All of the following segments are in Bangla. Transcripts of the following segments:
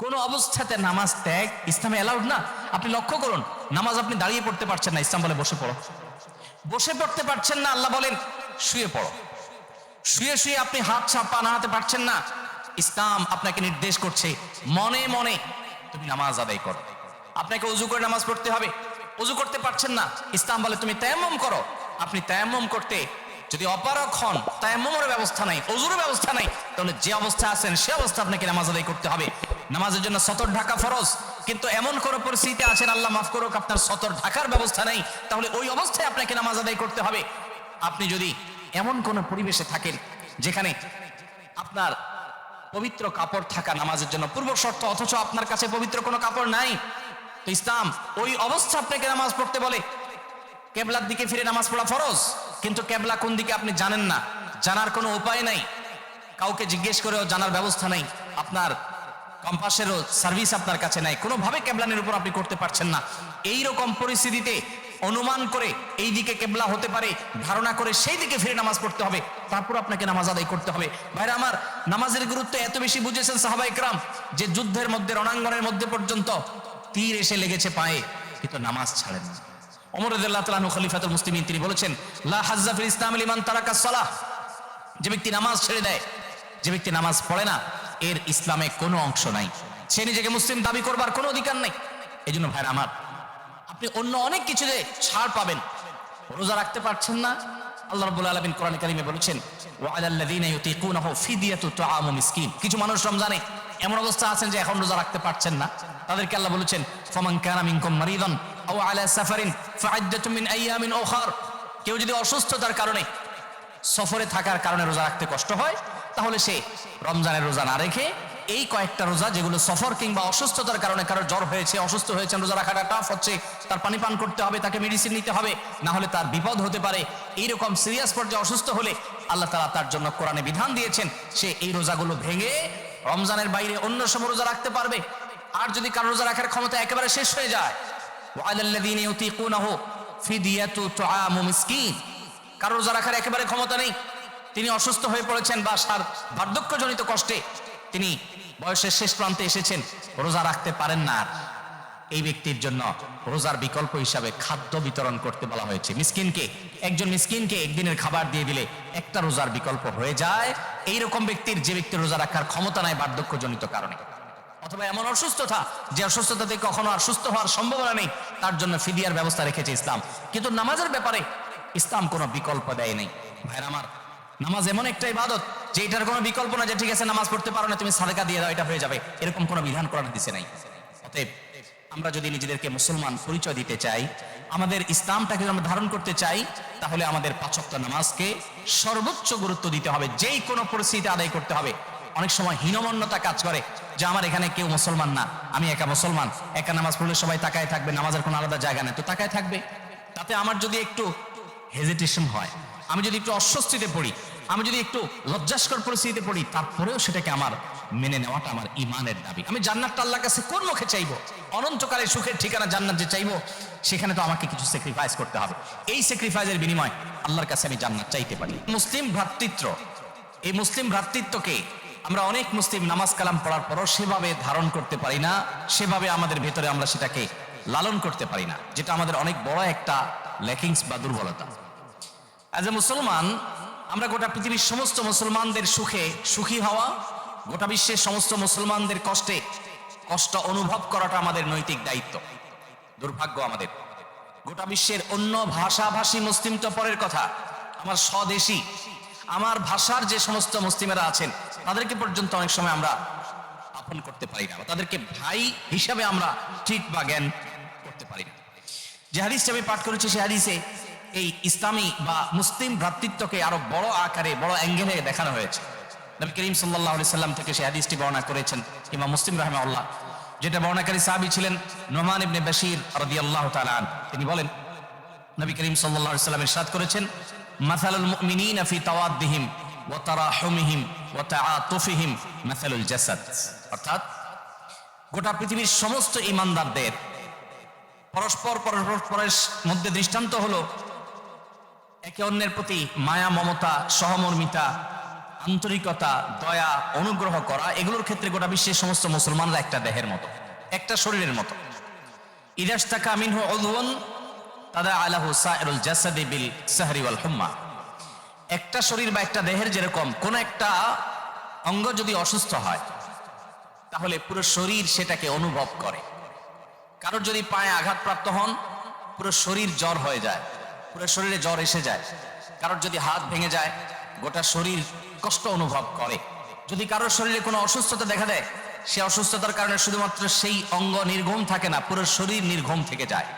কোন অবস্থাতে নামাজ ত্যাগ ইসলামে অ্যালাউড না। আপনি লক্ষ্য করুন, নামাজ আপনি দাঁড়িয়ে পড়তে পারছেন না, ইসলাম বলে বসে পড়ো। বসে পড়তে পারছেন না, আল্লাহ বলেন, শুয়ে পড়ো। শুয়ে শুয়ে আপনি হাত ছাপা নাড়াতে পারছেন না। ইসলাম আপনাকে নির্দেশ করছে, মনে মনে তুমি নামাজ আদায় করো। আপনাকে উজু করে নামাজ পড়তে হবে। উজু করতে পারছেন না, ইসলাম বলে তুমি তায়াম্মুম করো। আপনি তায়াম্মুম করতে যদি অপারক হন তায়াম্মুমের ব্যবস্থা নাই অজুর ব্যবস্থা নাই। তাহলে যে অবস্থা আছেন, সে অবস্থা আপনাকে নামাজ আদায় করতে হবে। নামাজের জন্য সতর ঢাকা ফরজ। কিন্তু এমন কোন পরিস্থিতি আছেন, আল্লাহ মাফ করুক, আপনার সতর ঢাকার ব্যবস্থা নেই, তাহলে ওই অবস্থায় আপনাকে নামাজ আদায় করতে হবে। আপনি যদি এমন কোন পরিবেশে থাকেন, যেখানে আপনার পবিত্র কাপড় থাকা নামাজের জন্য পূর্ব শর্ত, অথচ আপনার কাছে পবিত্র কোনো কাপড় নাই, তো ইসলাম ওই অবস্থা আপনাকে নামাজ পড়তে বলে, কেবলার দিকে ফিরে নামাজ পড়া ফরজ। কিন্তু কেবলা কোন দিকে আপনি জানেন না, জানার কোনো উপায় নাই। কাউকে জিজ্ঞেস করেও জানার ব্যবস্থা নাই। আপনার কম্পাসেরও সার্ভিস আপনার কাছে নাই। কোনোভাবে কেবলানের উপর আপনি করতে পারছেন না। এই রকম পরিস্থিতিতে অনুমান করে এই দিকে কেবলা হতে পারে, ধারণা করে সেই দিকে ফিরে নামাজ পড়তে হবে, তারপর আপনাকে নামাজ আদায় করতে হবে। ভাইরা আমার, নামাজের গুরুত্ব এত বেশি বুঝেছেন সাহাবা ইকরাম যে যুদ্ধের মধ্যে, রণাঙ্গনের মধ্যে পর্যন্ত তীর এসে লেগেছে পায়ে, কিন্তু নামাজ ছাড়েন না। খলিফাতুল তিনি বলেছেন, লা হাজ্জাফিল ইসলাম লিমান তারাকা সালাহ। যে ব্যক্তি নামাজ ছেড়ে দেয় যে ব্যক্তি নামাজ পড়ে না, এর ইসলামে কোনো অংশ নাই। সে নিজেকে মুসলিম দাবি করবার কোনো অধিকার নেই। এই জন্য ভাইরা আমার, আপনি অন্য অনেক কিছুতে ছাড় পাবেন, রোজা রাখতে পারছেন না। আল্লাহ রাব্বুল আলামিন কোরআন কারিমে বলেছেন কিছু মানুষ রমজানে এমন অবস্থা আছেন যে এখন রোজা রাখতে পারছেন না। তাদেরকে আল্লাহ বলেছেন, ফামান সাফারিন কেউ যদি অসুস্থতার কারণে সফরে থাকার কারণে রোজা রাখতে কষ্ট হয় তাহলে সে রমজানের রোজা না রেখে এই কয়েকটা রোজা যেগুলো সফর কিংবা অসুস্থতার কারণে কারও জ্বর হয়েছে, অসুস্থ হয়েছে রোজা রাখাটা টাফ হচ্ছে, তার পানি পান করতে হবে, তাকে মেডিসিন নিতে হবে, না হলে তার বিপদ হতে পারে। এইরকম সিরিয়াস পর্যায়ে অসুস্থ হলে আল্লাহ তালা তার জন্য কোরআনে বিধান দিয়েছেন, সে এই রোজাগুলো ভেঙে রমজানের বাইরে অন্য সময় রোজা রাখতে পারবে। আর যদি কারও রোজা রাখার ক্ষমতা একেবারে শেষ হয়ে যায় কারও রোজা রাখার একেবারে ক্ষমতা নেই তিনি অসুস্থ হয়ে পড়েছেন বা সার বার্ধক্যজনিত কষ্টে তিনি বয়সের শেষ প্রান্তে এসেছেন, রোজা রাখতে পারেন না এই ব্যক্তির জন্য রোজার বিকল্প হিসাবে খাদ্য বিতরণ করতে বলা হয়েছে। মিসকিনকে, একজন মিসকিনকে একদিনের খাবার দিয়ে দিলে একটা রোজার বিকল্প হয়ে যায়। এই রকম ব্যক্তির যে ব্যক্তির রোজা রাখার ক্ষমতা নাই বার্ধক্যজনিত কারণে। অথবা এমন অসুস্থতা যে অসুস্থতা অসুস্থতাতে কখনো আর সুস্থ হওয়ার সম্ভাবনা নেই, তার জন্য ফিদিয়ার ব্যবস্থা রেখেছে ইসলাম। কিন্তু নামাজের ব্যাপারে ইসলাম কোনো বিকল্প দেয় নেই। ভাইর আমার নামাজ এমন একটা ইবাদত যে এটার কোনো বিকল্প না যে ঠিক আছে, নামাজ পড়তে পারো না, তুমি সাদকা দিয়ে দাও, এটা হয়ে যাবে। এরকম কোনো বিধান করার দিছে নাই। অতএব আমরা যদি নিজেদেরকে মুসলমান পরিচয় দিতে চাই, আমাদের ইসলামটাকে যদি আমরা ধারণ করতে চাই, তাহলে আমাদের পাঁচক্ত নামাজকে সর্বোচ্চ গুরুত্ব দিতে হবে, যেই কোনো পরিস্থিতি আদায় করতে হবে। অনেক সময় হীনমন্যতা কাজ করে যে আমার এখানে কেউ মুসলমান না, আমি একা মুসলমান, একা নামাজ পড়লে সবাই তাকায় থাকবে, নামাজের কোনো আলাদা জায়গা নেই, তো তাকায় থাকবে। তাতে আমার যদি একটু হেজিটেশন হয়, আমি যদি একটু অস্বস্তিতে পড়ি আমি যদি একটু লজ্জাস্কর পরিস্থিতিতে পড়ি, তারপরেও সেটাকে আমার মেনে নেওয়াটা আমার ইমানের দাবি। আমি জান্নাতটা আল্লাহর কাছে কোন মুখে চাইব? অনন্তকালে সুখের ঠিকানা জান্নাত যে চাইব, সেখানে তো আমাকে কিছু স্যাক্রিফাইস করতে হবে। এই স্যাক্রিফাইসের বিনিময় আল্লাহর কাছে আমি জান্নাত চাইতে পারি। মুসলিম ভ্রাতৃত্ব, এই মুসলিম ভ্রাতৃত্বকে আমরা অনেক মুসলিম নামাজ কালাম পড়ার পরও সেভাবে ধারণ করতে পারি না, সেভাবে আমাদের ভেতরে আমরা সেটাকে লালন করতে পারি না, যেটা আমাদের অনেক বড় একটা ল্যাকিংস বা দুর্বলতা। অ্যাজ এ মুসলমান আমরা গোটা পৃথিবীর সমস্ত মুসলমানদের সুখে সুখী হওয়া, গোটা বিশ্বের সমস্ত মুসলমানদের কষ্টে কষ্ট অনুভব করাটা আমাদের নৈতিক দায়িত্ব। দুর্ভাগ্য আমাদের। গোটা বিশ্বের অন্য ভাষাভাষী মুসলিম তো পরের কথা। আমার স্বদেশী, আমার ভাষার যে সমস্ত মুসলিমেরা আছেন, তাদেরকে পর্যন্ত অনেক সময় আমরা আপন করতে পারি না তাদেরকে ভাই হিসাবে আমরা ঠিক বা জ্ঞান করতে পারি না। যে হাদিসটা আমি পাঠ করেছি সে হাদিসে এই ইসলামী বা মুসলিম ভ্রাতৃত্বকে আরও বড় আকারে, বড় অ্যাঙ্গেলে দেখানো হয়েছে নবী করিম সাল্লাহ সাল্লাম থেকে সেই হাদিসটি বর্ণনা করেছেন কিংবা মুসলিম রহমা আল্লাহ যেটা বর্ণাকারী সাহাবি ছিলেন নোমান ইবনে বাশির রাদিয়াল্লাহু তাআলা আন। তিনি বলেন, নবী করিম সাল্লাল্লাহু আলাইহি সাল্লাম করেছেন, মাসালুল মুমিনিনা ফি তাওয়াদ্দিহিম ওয়া তারাহুমিহিম ওয়া তাআতুফিহিম মাসালুল জাসাদ অর্থাৎ গোটা পৃথিবীর সমস্ত ঈমানদারদের পরস্পর পরস্পরের মধ্যে দৃষ্টান্ত হলো একে অন্যের প্রতি মায়া, মমতা, সহমর্মিতা, আন্তরিকতা, দয়া, অনুগ্রহ করা, এগুলোর ক্ষেত্রে গোটা বিশ্বের সমস্ত মুসলমানরা একটা দেহের মতো, একটা শরীরের মতো। ইদাস্তাকা মিনহু উযওয়ান তাদা আলাহু সাইরুল জাসাদি বিল সাহরি ওয়াল হুম্মা। একটা শরীর বা একটা দেহের যেরকম কোন একটা অঙ্গ যদি অসুস্থ হয়, তাহলে পুরো শরীর সেটাকে অনুভব করে। কারোর যদি পায়ে আঘাতপ্রাপ্ত হন, পুরো শরীর জ্বর হয়ে যায়। পুরো শরীরে জ্বর এসে যায়। কারোর যদি হাত ভেঙে যায়, গোটা শরীর কষ্ট অনুভব করে। যদি কারোর শরীরে কোনো অসুস্থতা দেখা দেয়, সে অসুস্থতার কারণে শুধুমাত্র সেই অঙ্গ নির্ঘুম থাকে না, পুরো শরীর নির্ঘুম থেকে যায়।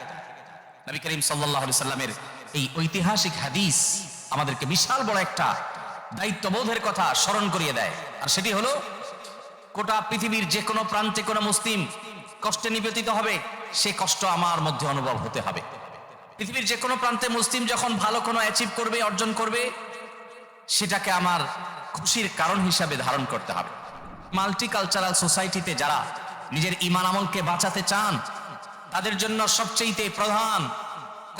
নবী করিম সাল্লাহ সাল্লামের এই ঐতিহাসিক হাদিস আমাদেরকে বিশাল বড় একটা দায়িত্ববোধের কথা স্মরণ করিয়ে দেয়। আর সেটি হলো, গোটা পৃথিবীর যে কোনো প্রান্তে কোনো মুসলিম কষ্টে নিবেদিত হবে, সে কষ্ট আমার মধ্যে অনুভব হতে হবে। পৃথিবীর যে কোনো প্রান্তে মুসলিম যখন ভালো কোনো অ্যাচিভ করবে, অর্জন করবে, সেটাকে আমার খুশির কারণ হিসাবে ধারণ করতে হবে। মাল্টিকালচারাল সোসাইটিতে যারা নিজের ইমান আমলকে বাঁচাতে চান, তাদের জন্য সবচেয়ে প্রধান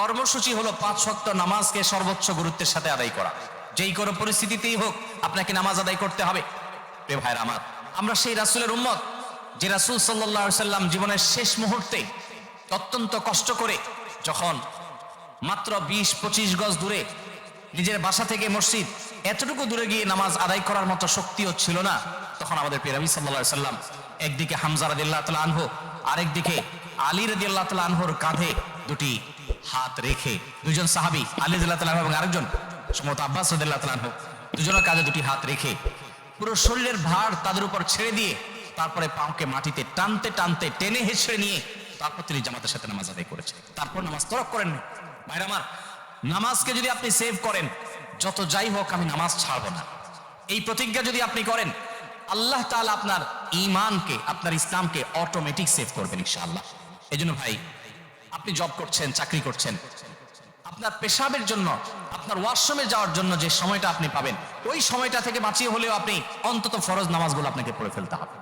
কর্মসূচি হলো পাঁচ শক্ত নামাজকে সর্বোচ্চ গুরুত্বের সাথে আদায় করা। যেই কোনো পরিস্থিতিতেই হোক, আপনাকে নামাজ আদায় করতে হবে। প্রিয় ভাইরা আমার, আমরা সেই রাসূলের উম্মত, যে রাসূল আলাইহি সাল্লাম জীবনের শেষ মুহূর্তে অত্যন্ত কষ্ট করে যখন মাত্র বিশ পঁচিশ গজ দূরে নিজের বাসা থেকে মসজিদ, এতটুকু দূরে গিয়ে নামাজ আদায় করার মতো শক্তিও ছিল না। তখন আমাদের পেরাবি সাল্লা সাল্লাম একদিকে হামজা রাদিল্লাহ তালা আনহু, আরেকদিকে আলী রাদিল্লাহ তালা আনহুর কাঁধে দুটি হাত রেখে দুজন সাহাবি, আলী রাদিল্লাহ তালা এবং আরেকজন সম্ভবত আব্বাস রাদিল্লাহ তালা আনহু, দুজনের কাঁধে দুটি হাত রেখে পুরো শরীরের ভার তাদের উপর ছেড়ে দিয়ে তারপরে পাওকে মাটিতে টানতে টানতে টেনে হেসড়ে নিয়ে তারপর তিনি জামাতের সাথে নামাজ আদায় করেছেন তারপর নামাজ তরক করেন ভাইরা আমার, নামাজকে যদি আপনি সেভ করেন, যত যাই হোক আমি নামাজ ছাড়বো না। এই প্রতিজ্ঞা যদি আপনি করেন, আল্লাহ তাআলা আপনার ইমানকে আপনার ইসলামকে অটোমেটিক সেভ করবেন ইনশাআল্লাহ। এই জন্য ভাই, আপনি জব করছেন, চাকরি করছেন, আপনার পেশাবের জন্য, আপনার ওয়াশরুমে যাওয়ার জন্য যে সময়টা আপনি পাবেন, ওই সময়টা থেকে বাঁচিয়ে হলেও আপনি অন্তত ফরজ নামাজগুলো আপনাকে পড়ে ফেলতে হবে।